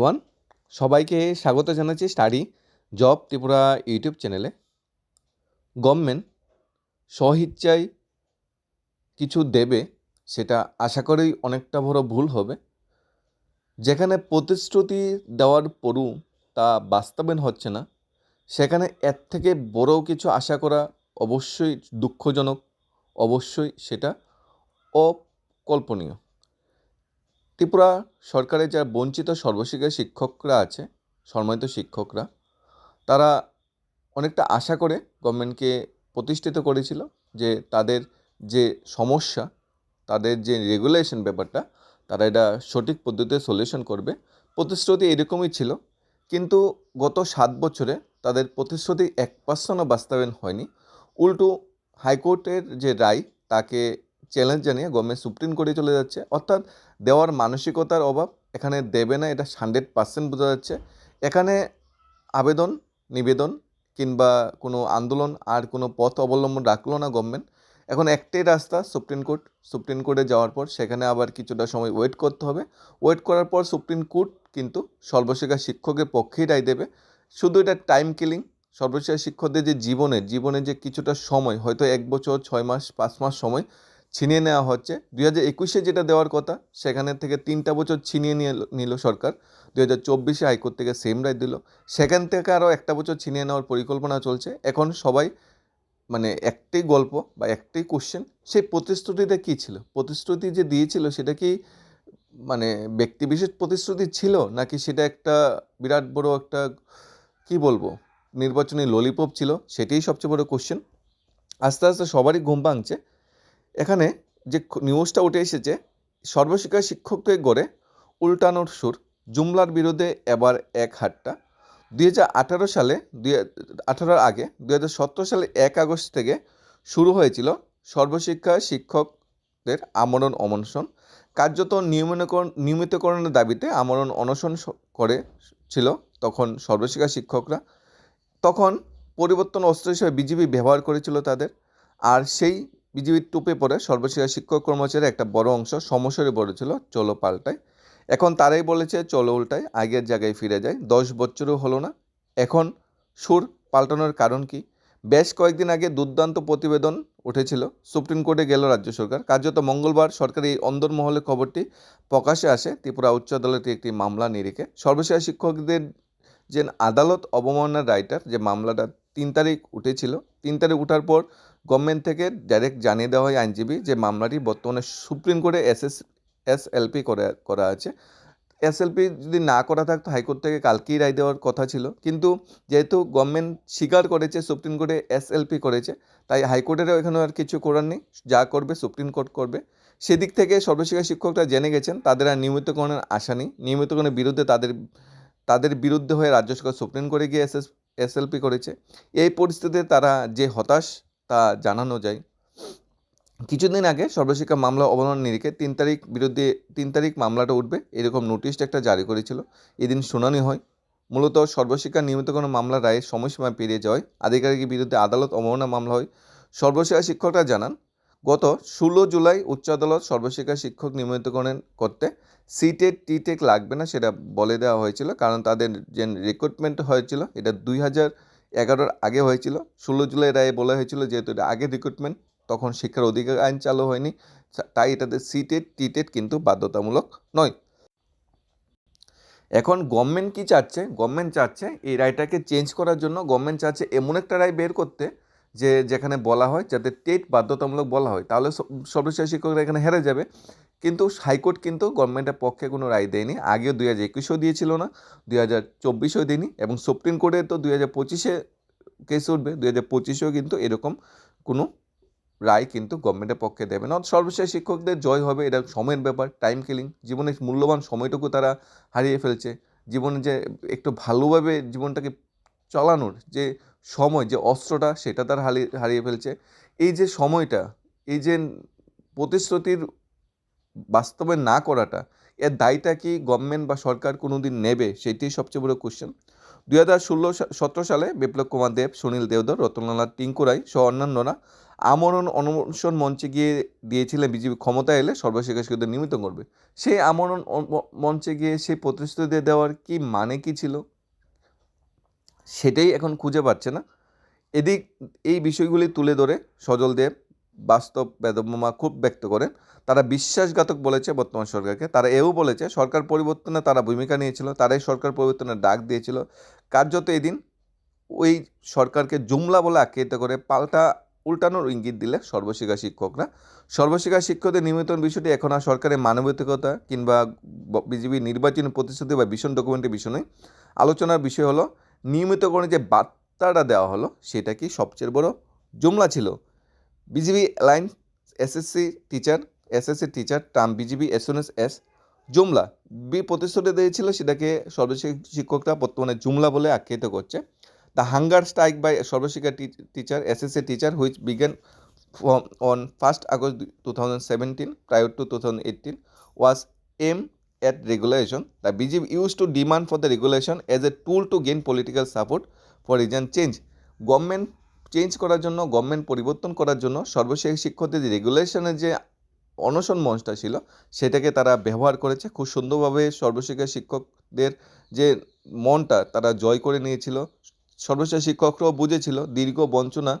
One সবাইকে স্বাগত জানাচ্ছি স্টাডি জব ত্রিপুরা ইউটিউব চ্যানেলে। গভর্নমেন্ট স্বইচ্ছায় কিছু দেবে, সেটা আশা করেই অনেকটা বড় ভুল হবে। যেখানে প্রতিশ্রুতি দেওয়ার পরও তা বাস্তবায়ন হচ্ছে না, সেখানে এর থেকে বড় কিছু আশা করা অবশ্যই দুঃখজনক, অবশ্যই সেটা অকল্পনীয়। ত্রিপুরা সরকারের যা বঞ্চিত সর্বশিক্ষা শিক্ষকরা আছে, সম্মানিত শিক্ষকরা, তারা অনেকটা আশা করে গভর্নমেন্টকে প্রতিষ্ঠিত করেছিল যে তাদের যে সমস্যা, তাদের যে রেগুলেশন ব্যাপারটা, তারা এটা সঠিক পদ্ধতিতে সলিউশন করবে। প্রতিশ্রুতি এরকমই ছিল, কিন্তু গত সাত বছরে তাদের প্রতিশ্রুতি এক পার্সেন্টও বাস্তবায়ন হয়নি। উল্টো হাইকোর্টের যে রায়, তাকে চ্যালেঞ্জ জানিয়ে গভর্নমেন্ট সুপ্রিম কোর্টে চলে যাচ্ছে। অর্থাৎ দেওয়ার মানসিকতার অভাব, এখানে দেবে না, এটা হান্ড্রেড পার্সেন্ট বোঝা যাচ্ছে। এখানে আবেদন, নিবেদন কিংবা কোনো আন্দোলন আর কোনো পথ অবলম্বন রাখল না গভর্নমেন্ট এখন একটাই রাস্তা, সুপ্রিম কোর্ট। সুপ্রিম কোর্টে যাওয়ার পর সেখানে আবার কিছুটা সময় ওয়েট করতে হবে। ওয়েট করার পর সুপ্রিম কোর্ট কিন্তু সর্বশিক্ষা শিক্ষকের পক্ষেই রায় দেবে। শুধু এটা টাইম কিলিং সর্বশিক্ষা শিক্ষকদের যে জীবনের জীবনে যে কিছুটা সময়, হয়তো এক বছর, ছয় মাস, পাঁচ মাস সময় ছিনিয়ে নেওয়া হচ্ছে। দুই হাজার একুশে যেটা দেওয়ার কথা, সেখানে থেকে তিনটা বছর ছিনিয়ে নিয়ে নিল সরকার। দুই হাজার চব্বিশে হাইকোর্ট থেকে সেম রায় দিল। সেখান থেকে আরও একটা বছর ছিনিয়ে নেওয়ার পরিকল্পনা চলছে। এখন সবাই মানে একটাই গল্প বা একটাই কোশ্চেন সেই প্রতিশ্রুতিটা কী ছিল? প্রতিশ্রুতি যে দিয়েছিল, সেটা কি মানে ব্যক্তিবিশেষ প্রতিশ্রুতি ছিল? নাকি সেটা একটা বিরাট বড় একটা, কি বলব, নির্বাচনী ললিপপ ছিল? সেটাই সবচেয়ে বড় কোশ্চেন আস্তে আস্তে সবারই ঘুম ভাঙছে। এখানে যে নিউজটা উঠে এসেছে সর্বশিক্ষা শিক্ষককে গড়ে উল্টানোর সুর, জুমলার বিরুদ্ধে এবার এক হাটটা। দুই হাজার আঠারো সালে, দুই আঠারোর আগে, দুই হাজার সতেরো সালে এক আগস্ট থেকে শুরু হয়েছিল সর্বশিক্ষা শিক্ষকদের আমরণ অনশন। কার্যত নিয়মিতকরণ, নিয়মিতকরণের দাবিতে আমরণ অনশন করে ছিল তখন সর্বশিক্ষা শিক্ষকরা। তখন পরিবর্তন অস্ত্র হিসেবে বিজেপি ব্যবহার করেছিল তাদের। আর সেই বিজেপির টুপে পড়ে সর্বশিক্ষা শিক্ষক কর্মচারী একটা বড় অংশ সমস্যারে পড়েছিল, চলো পাল্টায়। এখন তারাই বলেছে, চলো উল্টায়, আগের জায়গায় ফিরে যায় দশ বছরও হলো না। এখন সুর পাল্টানোর কারণ কি? বেশ কয়েকদিন আগে দুর্দান্ত প্রতিবেদন উঠেছিল, সুপ্রিম কোর্টে গেল রাজ্য সরকার। কার্যত মঙ্গলবার সরকারি এই অন্দরমহলে খবরটি প্রকাশে আসে, ত্রিপুরা উচ্চ আদালতে একটি মামলা নিরিখে। সর্বশেষ শিক্ষকদের যে আদালত অবমাননার রায়টার, যে মামলাটা তিন তারিখ উঠেছিল, তিন তারিখ উঠার পর গভর্নমেন্ট থেকে ডাইরেক্ট জানিয়ে দেওয়া হয় আইনজীবী যে মামলাটি বর্তমানে সুপ্রিম কোর্টে এস এস এসএলপি করে, করা আছে। এসএলপি যদি না করা থাকতো, হাইকোর্ট থেকে কালকেই রায় দেওয়ার কথা ছিল। কিন্তু যেহেতু গভর্নমেন্ট স্বীকার করেছে, সুপ্রিম কোর্টে এসএলপি করেছে, তাই হাইকোর্টেরও এখানে আর কিছু করার নেই। যা করবে সুপ্রিম কোর্ট করবে। সেদিক থেকে সর্বশিক্ষা শিক্ষকরা জেনে গেছেন, তাদের আর নিয়মিতকরণের আশা নেই। নিয়মিতকরণের বিরুদ্ধে তাদের তাদের বিরুদ্ধে হয়ে রাজ্য সরকার সুপ্রিম কোর্টে গিয়ে এস এসএলপি করেছে। এই পরিস্থিতিতে তারা যে হতাশ তা জানানো যায়। কিছুদিন আগে সর্বশিক্ষা মামলা অবলম্বন নিরিখে তিন তারিখ বিরুদ্ধে তিন তারিখ মামলাটা উঠবে, এরকম নোটিশটা একটা জারি করেছিল। এদিন শুনানি হয়। মূলত সর্বশিক্ষা নিয়মিত কোনো মামলা রায়ের সময়সীমা পেরিয়ে যাওয়ায় আধিকারিকের বিরুদ্ধে আদালত অবমাননা মামলা হয়। সর্বশিক্ষা শিক্ষকরা জানান, গত ষোলো জুলাই উচ্চ আদালত সর্বশিক্ষা শিক্ষক নিয়মিতকরণ করতে সিটেট টিটেক লাগবে না সেটা বলে দেওয়া হয়েছিল, কারণ তাদের যে রিক্রুটমেন্ট হয়েছিল, এটা দুই হাজার এগারোর আগে হয়েছিল। ষোলো জুলাই রায়ে বলা হয়েছিল যেহেতু এটা আগে রিক্রুটমেন্ট তখন শিক্ষার অধিকার আইন চালু হয়নি। তাই এটাতে সিটেড টিটেড কিন্তু বাধ্যতামূলক নয়। এখন গভর্নমেন্ট কি চাচ্ছে? গভর্নমেন্ট চাচ্ছে এই রায়টাকে চেঞ্জ করার জন্য গভর্নমেন্ট চাচ্ছে এমন একটা রায় বের করতে যে যেখানে বলা হয়, যাতে টেট বাধ্যতামূলক বলা হয়, তাহলে সর্বশেষ শিক্ষকরা এখানে হেরে যাবে। কিন্তু হাইকোর্ট কিন্তু গভর্নমেন্টের পক্ষে কোনো রায় দেয়নি। আগেও দুই হাজার একুশেও দিয়েছিল না, দুই হাজার চব্বিশেও দেয়নি এবং সুপ্রিম কোর্টে তো দুই হাজার পঁচিশে কেস উঠবে, দুই হাজার পঁচিশেও কিন্তু এরকম কোনো রায় কিন্তু গভর্নমেন্টের পক্ষে দেবে না। সর্বশেষ শিক্ষকদের জয় হবে, এটা সময়ের ব্যাপার টাইম কিলিং জীবনের মূল্যবান সময়টুকু তারা হারিয়ে ফেলছে। জীবনে যে একটু ভালোভাবে জীবনটাকে চালানোর যে সময়, যে অস্ত্রটা সেটা তার হারিয়ে হারিয়ে ফেলছে। এই যে সময়টা, এই যে প্রতিশ্রুতির বাস্তবে না করাটা, এর দায়টা কি গভর্নমেন্ট বা সরকার কোনো দিন নেবে সেটি সবচেয়ে বড় কোশ্চেন দুই হাজার ষোলো সতেরো সালে বিপ্লব কুমার দেব, সুনীল দেওধর রতনলাল টিঙ্কুরাই সহ অন্যান্যরা আমরণ অনশন মঞ্চে গিয়ে দিয়েছিলেন বিজেপি ক্ষমতায় এলে সর্বশিক্ষা শিক্ষকদের নিয়মিত করবে। সেই আমরণ মঞ্চে গিয়ে সেই প্রতিশ্রুতি দেওয়ার কি মানে কি ছিল? সেটাই এখন খুঁজে পাচ্ছে না। এদিক এই বিষয়গুলি তুলে ধরে সজল দেব বাস্তব বেদমা খুব ব্যক্ত করেন। তারা বিশ্বাসঘাতক বলেছে বর্তমান সরকারকে। তারা এও বলেছে সরকার পরিবর্তনে তারা ভূমিকা নিয়েছিল, তারাই সরকার পরিবর্তনের ডাক দিয়েছিল। কার্যত এদিন ওই সরকারকে জুমলা বলে আখ্যায়িত করে পাল্টা উল্টানোর ইঙ্গিত দিলে সর্বশিক্ষা শিক্ষকরা। সর্বশিক্ষা শিক্ষকদের নিয়মিতন বিষয়টি এখন আর সরকারের মানবিকতা কিংবা বিজেপি নির্বাচনী প্রতিশ্রুতি বা ভীষণ ডকুমেন্টের বিষয় নয়। আলোচনার বিষয় হলো নিয়মিতকরণে যে বার্তাটা দেওয়া হলো, সেটা কি সবচেয়ে বড় জুমলা ছিল? BJP line SSC teacher SSC teacher term BJP S S S জুমলা। বি প্রতিশ্রুতি দিয়েছিল সেটাকে সর্বশিক্ষা শিক্ষকরা বর্তমানে জুমলা বলে আখ্যায়িত করছে। The hunger strike by Sarvashiksha teacher SSC teacher which began on 1st August 2017 prior to 2018 was aimed at regulation. The BJP used to demand for the regulation as a tool to gain political support for region change. Government change করার জন্য government পরিবর্তন করার জন্য সর্বশেষ শিক্ষকদের যে রেগুলেশনের যে অনশন মঞ্চটা ছিল, সেটাকে তারা ব্যবহার করেছে খুব সুন্দরভাবে সর্বশিক্ষা শিক্ষকদের যে মনটা তারা জয় করে নিয়েছিল সর্বশেষ শিক্ষকরাও বুঝেছিল, দীর্ঘ বঞ্চনা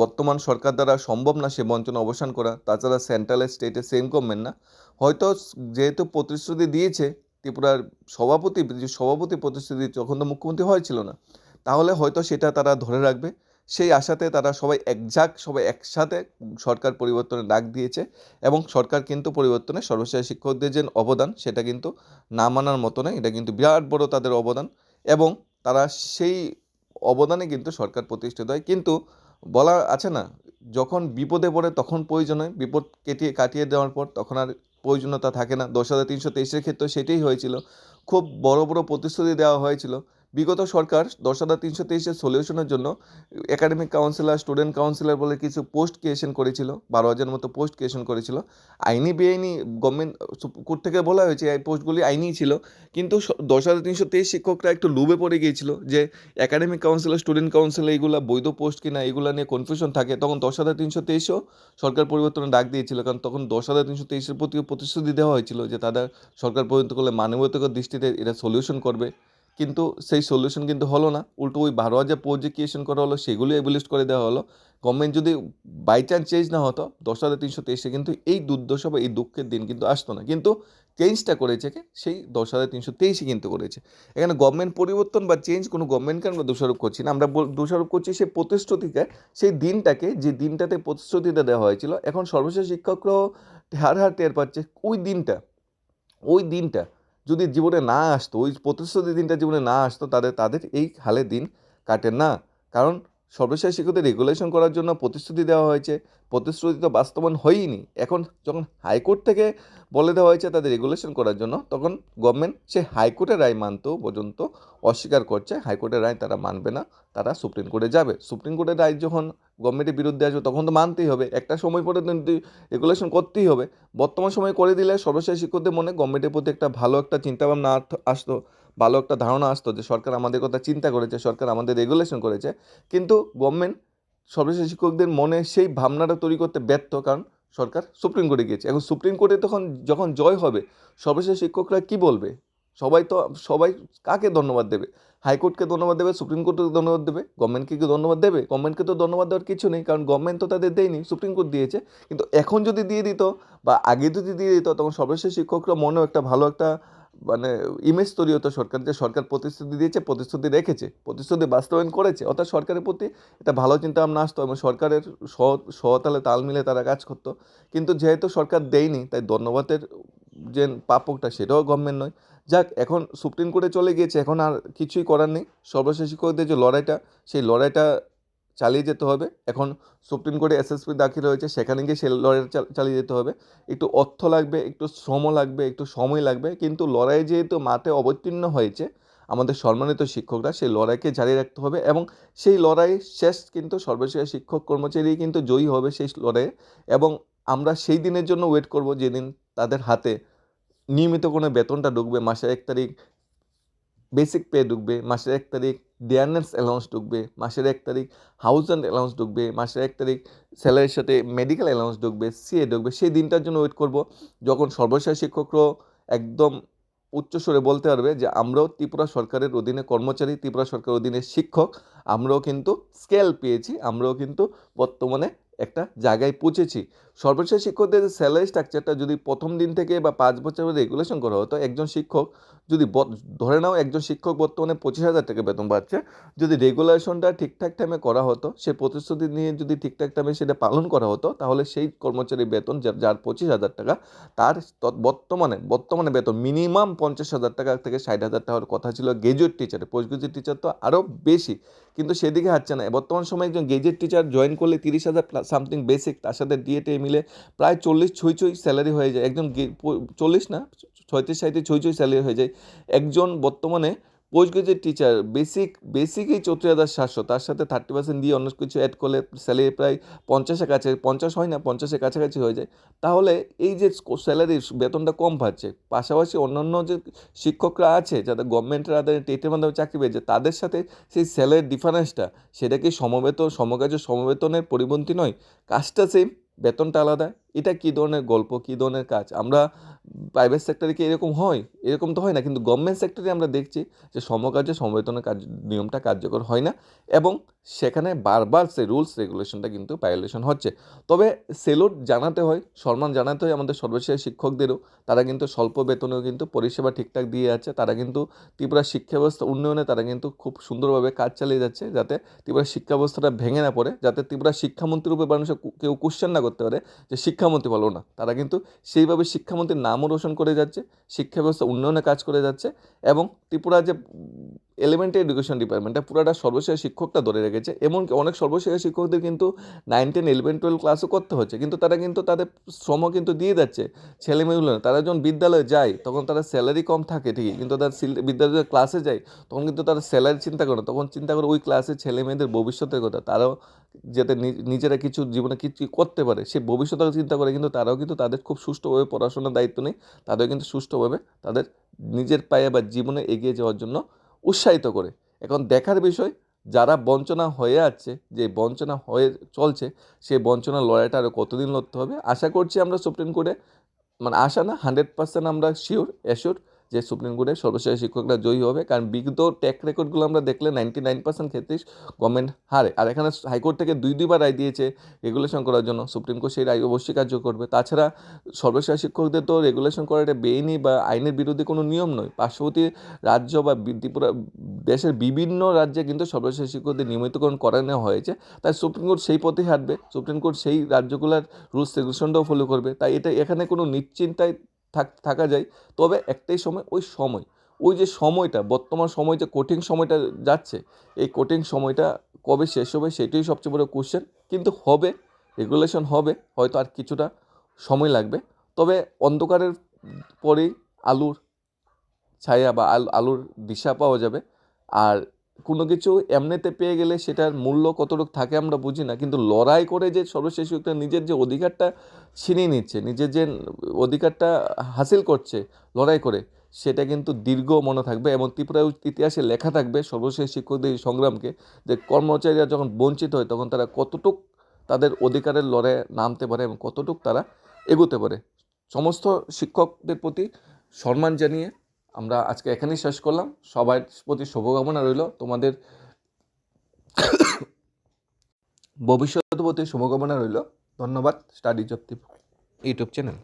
বর্তমান সরকার দ্বারা সম্ভব না সে বঞ্চনা অবসান করা। তাছাড়া সেন্ট্রাল স্টেটে সেম গভর্নমেন্ট না। হয়তো যেহেতু প্রতিশ্রুতি দিয়েছে, ত্রিপুরার সভাপতি সভাপতি প্রতিশ্রুতি তখন তো মুখ্যমন্ত্রী হয়েছিল না, তাহলে হয়তো সেটা তারা ধরে রাখবে। সেই আশাতে তারা সবাই একঝাক, সবাই একসাথে সরকার পরিবর্তনের ডাক দিয়েছে এবং সরকার কিন্তু পরিবর্তনে সর্বশেষ শিক্ষকদের যে অবদান, সেটা কিন্তু না মানার মতো নয়। এটা কিন্তু বিরাট বড় তাদের অবদান এবং তারা সেই অবদানে কিন্তু সরকার প্রতিষ্ঠিত হয়। কিন্তু বলা আছে না, যখন বিপদে পড়ে তখন প্রয়োজন হয়। বিপদ কেটিয়ে কাটিয়ে দেওয়ার পর তখন আর প্রয়োজনীয়তা থাকে না। দশ হাজার তিনশো তেইশের ক্ষেত্রে সেটাই হয়েছিল। খুব বড় বড় প্রতিশ্রুতি দেওয়া হয়েছিল। বিগত সরকার দশ হাজার তিনশো তেইশের সলিউশনের জন্য একাডেমিক কাউন্সিলর স্টুডেন্ট কাউন্সিলর বলে কিছু পোস্ট ক্রিয়েশন করেছিল, বারো হাজার মতো পোস্ট ক্রিয়েশন করেছিল। আইনি বেআইনি গভর্নমেন্ট কোর্ট থেকে বলা হয়েছে, এই পোস্টগুলি আইনি ছিল। কিন্তু দশ হাজার তিনশো তেইশ শিক্ষকরা একটু লুবে পড়ে গিয়েছিল যে একাডেমিক কাউন্সিলর স্টুডেন্ট কাউন্সিলর এইগুলো বৈধ পোস্ট কিনা, এগুলো নিয়ে কনফিউশন থাকে। তখন দশ হাজার তিনশো তেইশও সরকার পরিবর্তনের ডাক দিয়েছিল। কারণ তখন দশ হাজার তিনশো তেইশের প্রতিও প্রতিশ্রুতি দেওয়া হয়েছিল যে তাদের সরকার পরিবর্তন করলে মানবতার দৃষ্টিতে এটা সলিউশন করবে। কিন্তু সেই সলিউশন কিন্তু হলো না। উল্টো ওই বারো হাজার পোস্ট ক্রিয়েশন করা হলো সেগুলি এভলিস্ট করে দেওয়া হলো। গভর্নমেন্ট যদি বাই চান্স চেঞ্জ না হতো, দশ হাজার তিনশো তেইশে কিন্তু এই দুর্দশা বা এই দুঃখের দিন কিন্তু আসতো না। কিন্তু চেঞ্জটা করেছে কে? সেই দশ হাজার তিনশো তেইশে কিন্তু করেছে। এখানে গভর্নমেন্ট পরিবর্তন বা চেঞ্জ কোনো গভর্নমেন্টকে আমরা দোষারোপ করছি না। আমরা দোষারোপ করছি সেই প্রতিশ্রুতিকে, সেই দিনটাকে, যে দিনটাতে প্রতিশ্রুতিটা দেওয়া হয়েছিল। এখন সর্বশেষ শিক্ষকরাও হার হার টের পাচ্ছে। ওই দিনটা ওই দিনটা যদি জীবনে না আসতো, ওই প্রতিশ্রুতি দিনটা জীবনে না আসতো, তাদের তাদের এই হালে দিন কাটে না। কারণ সর্বশেষ শিক্ষকদের রেগুলেশন করার জন্য প্রতিশ্রুতি দেওয়া হয়েছে। প্রতিশ্রুতি তো বাস্তবায়ন হয়ইনি। এখন যখন হাইকোর্ট থেকে বলে দেওয়া হয়েছে তাদের রেগুলেশন করার জন্য, তখন গভর্নমেন্ট সে হাইকোর্টের রায় মানতেও পর্যন্ত অস্বীকার করছে। হাইকোর্টের রায় তারা মানবে না, তারা সুপ্রিম কোর্টে যাবে। সুপ্রিম কোর্টের রায় যখন গভর্নমেন্টের বিরুদ্ধে আসবে, তখন তো মানতেই হবে। একটা সময় পরে রেগুলেশন করতেই হবে। বর্তমান সময় করে দিলে সর্বশেষ শিক্ষকদের মনে গভর্নমেন্টের প্রতি একটা ভালো একটা চিন্তাভাবনা আসতো। ভালো একটা ধারণা আসতো যে সরকার আমাদের কথা চিন্তা করেছে, সরকার আমাদের রেগুলেশন করেছে। কিন্তু গভর্নমেন্ট সর্বশেষ শিক্ষকদের মনে সেই ভাবনাটা তৈরি করতে ব্যর্থ, কারণ সরকার সুপ্রিম কোর্টে গিয়েছে। এখন সুপ্রিম কোর্টে তখন যখন জয় হবে, সর্বশেষ শিক্ষকরা কি বলবে? সবাই তো, সবাই কাকে ধন্যবাদ দেবে? হাইকোর্টকে ধন্যবাদ দেবে? সুপ্রিম কোর্টকে ধন্যবাদ দেবে? গভর্নমেন্টকে কি ধন্যবাদ দেবে? গভর্নমেন্টকে তো ধন্যবাদ দেওয়ার কিছু নেই, কারণ গভর্নমেন্ট তো তাদের দেয়নি, সুপ্রিম কোর্ট দিয়েছে। কিন্তু এখন যদি দিয়ে দিত বা আগে যদি দিয়ে দিত, তখন সর্বশেষ শিক্ষকরা মনেও একটা ভালো একটা মানে ইমেজ তৈরি হতো সরকার, যে সরকার প্রতিশ্রুতি দিয়েছে, প্রতিশ্রুতি রেখেছে, প্রতিশ্রুতি বাস্তবায়ন করেছে। অর্থাৎ সরকারের প্রতি এটা ভালো চিন্তা ভাবনা আসতো এবং সরকারের সহ, সহতালে তাল মিলে তারা কাজ করতো। কিন্তু যেহেতু সরকার দেয়নি, তাই ধন্যবাদের যে প্রাপকটা সেটাও গভর্নমেন্ট নয়। যাক, এখন সুপ্রিম কোর্টে চলে গিয়েছে, এখন আর কিছুই করার নেই। সর্বশেষ যে লড়াইটা, সেই লড়াইটা চালিয়ে যেতে হবে। এখন সুপ্রিম কোর্টে এসএসপি দাখিল হয়েছে, সেখানে গিয়ে সেই লড়াই চালিয়ে যেতে হবে। একটু অর্থ লাগবে, একটু শ্রম লাগবে, একটু সময় লাগবে, কিন্তু লড়াই যেহেতু মাঠে অবতীর্ণ হয়েছে, আমাদের সম্মানিত শিক্ষকরা সেই লড়াইকে জারি রাখতে হবে এবং সেই লড়াই শেষ কিন্তু সর্বশেষ শিক্ষক কর্মচারী কিন্তু জয়ী হবে সেই লড়াইয়ে এবং আমরা সেই দিনের জন্য ওয়েট করব যেদিন তাদের হাতে নিয়মিত কোনো বেতনটা ঢুকবে, মাসের এক তারিখ বেসিক পে ঢুকবে, মাসের এক তারিখ ডিয়ারনেস অ্যালাউন্স ঢুকবে মাসের এক তারিখ হাউস অ্যান্ড অ্যালাউন্স ঢুকবে মাসের এক তারিখ স্যালারির সাথে মেডিকেল অ্যালাউন্স ঢুকবে সিএ ঢুকবে সেই দিনটার জন্য ওয়েট করব। যখন সর্বশেষ শিক্ষকরাও একদম উচ্চস্বরে বলতে পারবে যে, আমরাও ত্রিপুরা সরকারের অধীনে কর্মচারী, ত্রিপুরা সরকারের অধীনে শিক্ষক, আমরাও কিন্তু স্কেল পেয়েছি, আমরাও কিন্তু বর্তমানে জায়গায় পৌঁছেছি। সর্বশেষ শিক্ষকদের স্যালারি স্ট্রাকচারটা যদি প্রথম দিন থেকে বা পাঁচ বছরের রেগুলেশন করা হতো, একজন শিক্ষক যদি ধরে নাও একজন শিক্ষক বর্তমানে পঁচিশ হাজার টাকা বেতন পাচ্ছে, যদি রেগুলেশনটা ঠিকঠাক টাইমে করা হতো, সে প্রতিশ্রুতি নিয়ে যদি ঠিকঠাক টাইমে সেটা পালন করা হতো, তাহলে সেই কর্মচারীর বেতন যার যার পঁচিশ হাজার টাকা, তার বর্তমানে বর্তমানে বেতন মিনিমাম পঞ্চাশ হাজার টাকা থেকে ষাট হাজার টাকার কথা ছিল গ্রাজুয়েট টিচারে পোস্ট গ্রাজুয়েট টিচার তো আরও বেশি, কিন্তু সেদিকে হাঁটছে না। বর্তমান সময়ে একজন গ্রাজুয়েট টিচার জয়েন করলে তিরিশ হাজার সামথিং বেসিক তার সাথে ডিএটে মিলে প্রায় চল্লিশ ছুঁই ছই স্যালারি হয়ে যায়। একদম চল্লিশ না, ছয়ত্রিশ সাঁত্রিশ ছই ছই স্যালারি হয়ে যায়। একজন বর্তমানে পোস্ট গ্রাজুয়েট টিচার বেসিক বেসিকই চৌত্রিশ হাজার সাতশো, তার সাথে থার্টি পার্সেন্ট দিয়ে অন্য কিছু অ্যাড করলে স্যালারি প্রায় পঞ্চাশের কাছে পঞ্চাশ হয় না, পঞ্চাশের কাছাকাছি হয়ে যায়। তাহলে এই যে স্যালারি বেতনটা কম পাচ্ছে, পাশাপাশি অন্যান্য যে শিক্ষকরা আছে, যাদের গভর্নমেন্টের আদারে টেটের মাধ্যমে চাকরি পেয়েছে, তাদের সাথে সেই স্যালারির ডিফারেন্সটা সেটা কি সমবেতন সমকাজের সমবেতনের পরিপন্থী নয়? কাজটা সেম বেতনটা আলাদা। এটা কী ধরনের গল্প, কী ধরনের কাজ? আমরা প্রাইভেট সেক্টরে কি এরকম হয়? এরকম তো হয় না, কিন্তু গভর্নমেন্ট সেক্টরে আমরা দেখছি যে সমকাজে সমবেতনের কাজ নিয়মটা কার্যকর হয় না এবং সেখানে বারবার সেই রুলস রেগুলেশনটা কিন্তু ভায়োলেশন হচ্ছে। তবে সেলুট জানাতে হয়, সম্মান জানাতে হয় আমাদের সর্বশেষ শিক্ষকদেরও। তারা কিন্তু স্বল্প বেতনেও কিন্তু পরিষেবা ঠিকঠাক দিয়ে যাচ্ছে। তারা কিন্তু ত্রিপুরা শিক্ষা ব্যবস্থা উন্নয়নে তারা কিন্তু খুব সুন্দরভাবে কাজ চালিয়ে যাচ্ছে যাতে ত্রিপুরা শিক্ষা ব্যবস্থাটা ভেঙে না পড়ে, যাতে ত্রিপুরা শিক্ষামন্ত্রীর উপরে মানুষ কেউ কোশ্চেন না করতে পারে যে শিক্ষামন্ত্রী বলো না, তারা কিন্তু সেইভাবে শিক্ষামন্ত্রীর নামও রোশন করে যাচ্ছে, শিক্ষা ব্যবস্থা উন্নয়নে কাজ করে যাচ্ছে এবং ত্রিপুরা যে এলিমেন্টারি এডুকেশন ডিপার্টমেন্টটা পুরোটা সর্বশেষ শিক্ষকটা ধরে রেখেছে। এমনকি অনেক সর্বশেষ শিক্ষকদের কিন্তু নাইন টেন ইলেভেন টুয়েলভ ক্লাসও করতে হচ্ছে। কিন্তু তারা কিন্তু তাদের শ্রম কিন্তু দিয়ে যাচ্ছে। ছেলে মেয়েগুলো তারা যখন বিদ্যালয়ে যায়, তখন তারা স্যালারি কম থাকে, ঠিকই। কিন্তু তারা বিদ্যালয়ে ক্লাসে যায়, তখন কিন্তু তারা স্যালারি চিন্তা করে তখন চিন্তা করে ওই ক্লাসে ছেলে মেয়েদের ভবিষ্যতের কথা। তারাও যাতে নিজেরা কিছু জীবনে কিছু করতে পারে সে ভবিষ্যতের চিন্তা করে কিন্তু তারাও কিন্তু তাদের খুব সুষ্ঠুভাবে পড়াশোনার দায়িত্ব নেই তাদের কিন্তু সুষ্ঠুভাবে তাদের নিজের পায়ে বা জীবনে এগিয়ে যাওয়ার জন্য উৎসাহিত করে। এখন দেখার বিষয়, যারা বঞ্চনা হয়ে আছে যে বঞ্চনা হয়ে চলছে সেই বঞ্চনা লড়াইটা আরও কতদিন লড়তে হবে? আশা করছি আমরা সুপ্রিম কোর্টে মানে আশা না হান্ড্রেড পার্সেন্ট আমরা শিওর অ্যাশিওর যে সুপ্রিম কোর্টে সর্বশেষ শিক্ষকরা জয়ী হবে, কারণ বিগত ট্যাক রেকর্ডগুলো আমরা দেখলে নাইনটি নাইন পার্সেন্ট ক্ষেত্রেই গভর্নমেন্ট হারে। আর এখানে হাইকোর্ট থেকে দুই দুইবার রায় দিয়েছে রেগুলেশন করার জন্য। সুপ্রিম কোর্ট সেই রায় অবশ্যই কার্য করবে। তাছাড়া সর্বশেষ শিক্ষকদের তো রেগুলেশন করা এটা বেআইনি বা আইনের বিরুদ্ধে কোনো নিয়ম নয়। পার্শ্ববর্তী রাজ্য বা ত্রিপুরা, দেশের বিভিন্ন রাজ্যে কিন্তু সর্বশেষ শিক্ষকদের নিয়মিতকরণ করে নেওয়া হয়েছে। তাই সুপ্রিম কোর্ট সেই পথে হাঁটবে। সুপ্রিম কোর্ট সেই রাজ্যগুলোর রুলস রেগুলেশনটাও ফলো করবে। তাই এটা এখানে কোনো নিশ্চিন্তায় থাক যায়। তবে একটাই সময়, ওই সময়। ওই যে সময়টা, বর্তমান সময়, যে কঠিন সময়টা যাচ্ছে, এই কঠিন সময়টা কবে শেষ হবে সেটাই সবচেয়ে বড় কোশ্চেন কিন্তু হবে রেগুলেশন হবে, হয়তো আর কিছুটা সময় লাগবে। তবে অন্ধকারের পরেই আলুর ছায়া বা আল, আলুর দিশা পাওয়া যাবে। আর কোনো কিছু এমনিতে পেয়ে গেলে সেটার মূল্য কতটুকু থাকে আমরা বুঝি না, কিন্তু লড়াই করে যে সর্বশেষ একটা নিজের যে অধিকারটা ছিনিয়ে নিচ্ছে, নিজের যে অধিকারটা হাসিল করছে লড়াই করে, সেটা কিন্তু দীর্ঘ মনে থাকবে এবং ত্রিপুরা ইতিহাসে লেখা থাকবে সর্বশেষ শিক্ষকদের সংগ্রামকে যে কর্মচারীরা যখন বঞ্চিত হয় তখন তারা কতটুক তাদের অধিকারের লড়াইয়ে নামতে পারে এবং কতটুক তারা এগোতে পারে। সমস্ত শিক্ষকদের প্রতি সম্মান জানিয়ে আমরা আজকে এখানেই শেষ করলাম। সবার প্রতি শুভকামনা রইল। তোমাদের ভবিষ্যতের প্রতি শুভকামনা রইল। ধন্যবাদ স্টাডি জব ইউটিউব চ্যানেল।